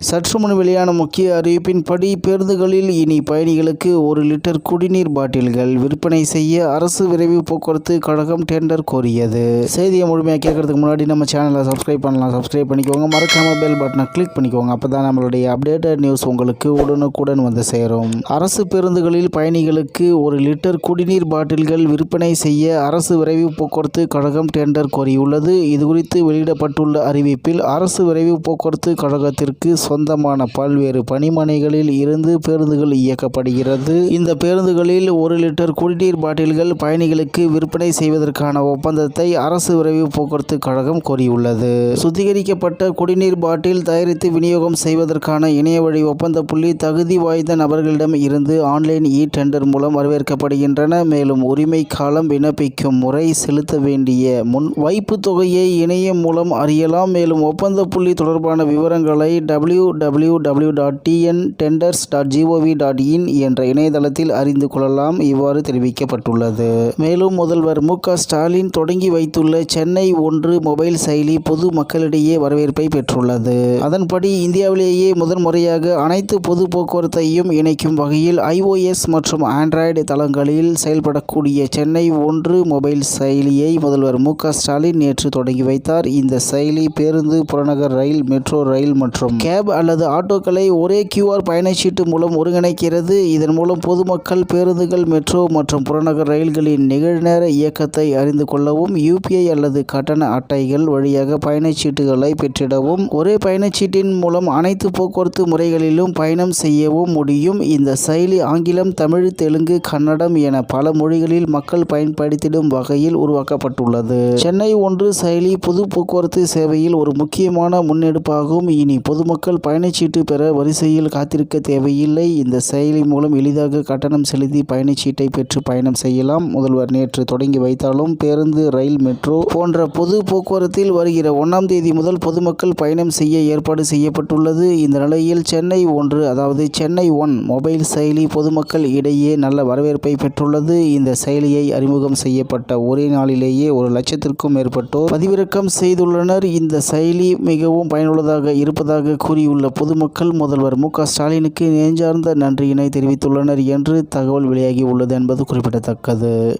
சற்று முன் வெளியான முக்கிய அறிவிப்பின்படி பேருந்துகளில் இனி பயணிகளுக்கு ஒரு லிட்டர் குடிநீர் பாட்டில்கள் விற்பனை செய்ய அரசு விரைவு போக்குவரத்து கழகம் டெண்டர் கோரியது. செய்தியை முழுமையாக கேட்கறதுக்கு முன்னாடி நம்ம சேனலை சப்ஸ்கிரைப் பண்ணலாம். சப்ஸ்கிரைப் பண்ணிக்கோங்க. மறக்காம பெல் பட்டனை கிளிக் பண்ணிக்கோங்க. அப்போ தான் நம்மளுடைய அப்டேட்டட் நியூஸ் உங்களுக்கு உடனுக்குடன் வந்து சேரும். அரசு பேருந்துகளில் பயணிகளுக்கு ஒரு லிட்டர் குடிநீர் பாட்டில்கள் விற்பனை செய்ய அரசு விரைவு போக்குவரத்து கழகம் டெண்டர் கோரியுள்ளது. இதுகுறித்து வெளியிடப்பட்டுள்ள அறிவிப்பில் அரசு விரைவு போக்குவரத்து கழகத்திற்கு சொந்தமான பல்வேறு பணிமனைகளில் இருந்து பேருந்துகள் இயக்கப்படுகிறது. இந்த பேருந்துகளில் ஒரு லிட்டர் குடிநீர் பாட்டில்கள் பயணிகளுக்கு விற்பனை செய்வதற்கான ஒப்பந்தத்தை அரசு விரைவு போக்குவரத்து கழகம் கோரியுள்ளது. சுத்திகரிக்கப்பட்ட குடிநீர் பாட்டில் தயாரித்து விநியோகம் செய்வதற்கான இணைய வழி ஒப்பந்த புள்ளி தகுதி வாய்ந்த நபர்களிடம் இருந்து ஆன்லைன் இ டெண்டர் மூலம் வரவேற்கப்படுகின்றன. மேலும் உரிமை காலம் விண்ணப்பிக்கும் முறை செலுத்த வேண்டிய முன் வைப்பு தொகையை இணையம் மூலம் அறியலாம். மேலும் ஒப்பந்த புள்ளி தொடர்பான விவரங்களை W W W dot TN tenders dot GOV dot in என்ற இணையதளத்தில் அறிந்து கொள்ளலாம். இவ்வாறு தெரிவிக்கப்பட்டுள்ளது. மேலும் முதல்வர் மு க ஸ்டாலின் தொடங்கி வைத்துள்ள சென்னை ஒன்று மொபைல் செயலி பொது மக்களிடையே வரவேற்பை பெற்றுள்ளது. அதன்படி இந்தியாவிலேயே முதன்முறையாக அனைத்து பொது போக்குவரத்தையும் இணைக்கும் வகையில் ஐஓஎஸ் மற்றும் ஆண்ட்ராய்டு தளங்களில் செயல்படக்கூடிய சென்னை ஒன்று மொபைல் செயலியை முதல்வர் மு ஸ்டாலின் நேற்று தொடங்கி வைத்தார். இந்த செயலி பேருந்து புறநகர் ரயில் மெட்ரோ ரயில் மற்றும் கேப் அல்லது ஆட்டோக்களை ஒரே கியூஆர் பயணச்சீட்டு மூலம் ஒருங்கிணைக்கிறது. இதன் மூலம் பொதுமக்கள் பேருந்துகள் மெட்ரோ மற்றும் புறநகர் ரயில்களின் நிகழ்நேர இயக்கத்தை அறிந்து கொள்ளவும் யூபிஐ அல்லது கட்டண அட்டைகள் வழியாக பயணச்சீட்டுகளை பெற்றிடவும் ஒரே பயணச்சீட்டின் மூலம் அனைத்து போக்குவரத்து முறைகளிலும் பயணம் செய்யவும் முடியும். இந்த செயலி ஆங்கிலம் தமிழ் தெலுங்கு கன்னடம் என பல மொழிகளில் மக்கள் பயன்படுத்திடும் வகையில் உருவாக்கப்பட்டுள்ளது. சென்னை ஒன்று செயலி பொது போக்குவரத்து சேவையில் ஒரு முக்கியமான முன்னெடுப்பாகும். இனி பொதுமக்கள் பயணச்சீட்டு பெற வரிசையில் காத்திருக்க தேவையில்லை. இந்த செயலி மூலம் எளிதாக கட்டணம் செலுத்தி பயணச்சீட்டை பெற்று பயணம் செய்யலாம். முதல்வர் நேற்று தொடங்கி வைத்தாலும் பேருந்து ரயில் மெட்ரோ போன்ற பொது போக்குவரத்தில் வருகிற ஒன்றாம் தேதி முதல் பொதுமக்கள் பயணம் செய்ய ஏற்பாடு செய்யப்பட்டுள்ளது. இந்த நிலையில் சென்னை ஒன்று அதாவது சென்னை ஒன் மொபைல் செயலி பொதுமக்கள் இடையே நல்ல வரவேற்பை பெற்றுள்ளது. இந்த செயலியை அறிமுகம் செய்யப்பட்ட ஒரே நாளிலேயே ஒரு லட்சத்திற்கும் மேற்பட்டோர் பதிவிறக்கம் செய்துள்ளனர். இந்த செயலி மிகவும் பயனுள்ளதாக இருப்பதாக கூறி கூடியுள்ள பொதுமக்கள் முதல்வர் மு க ஸ்டாலினுக்கு நெஞ்சார்ந்த நன்றியினை தெரிவித்துள்ளனர் என்று தகவல் வெளியாகி உள்ளது என்பது குறிப்பிடத்தக்கது.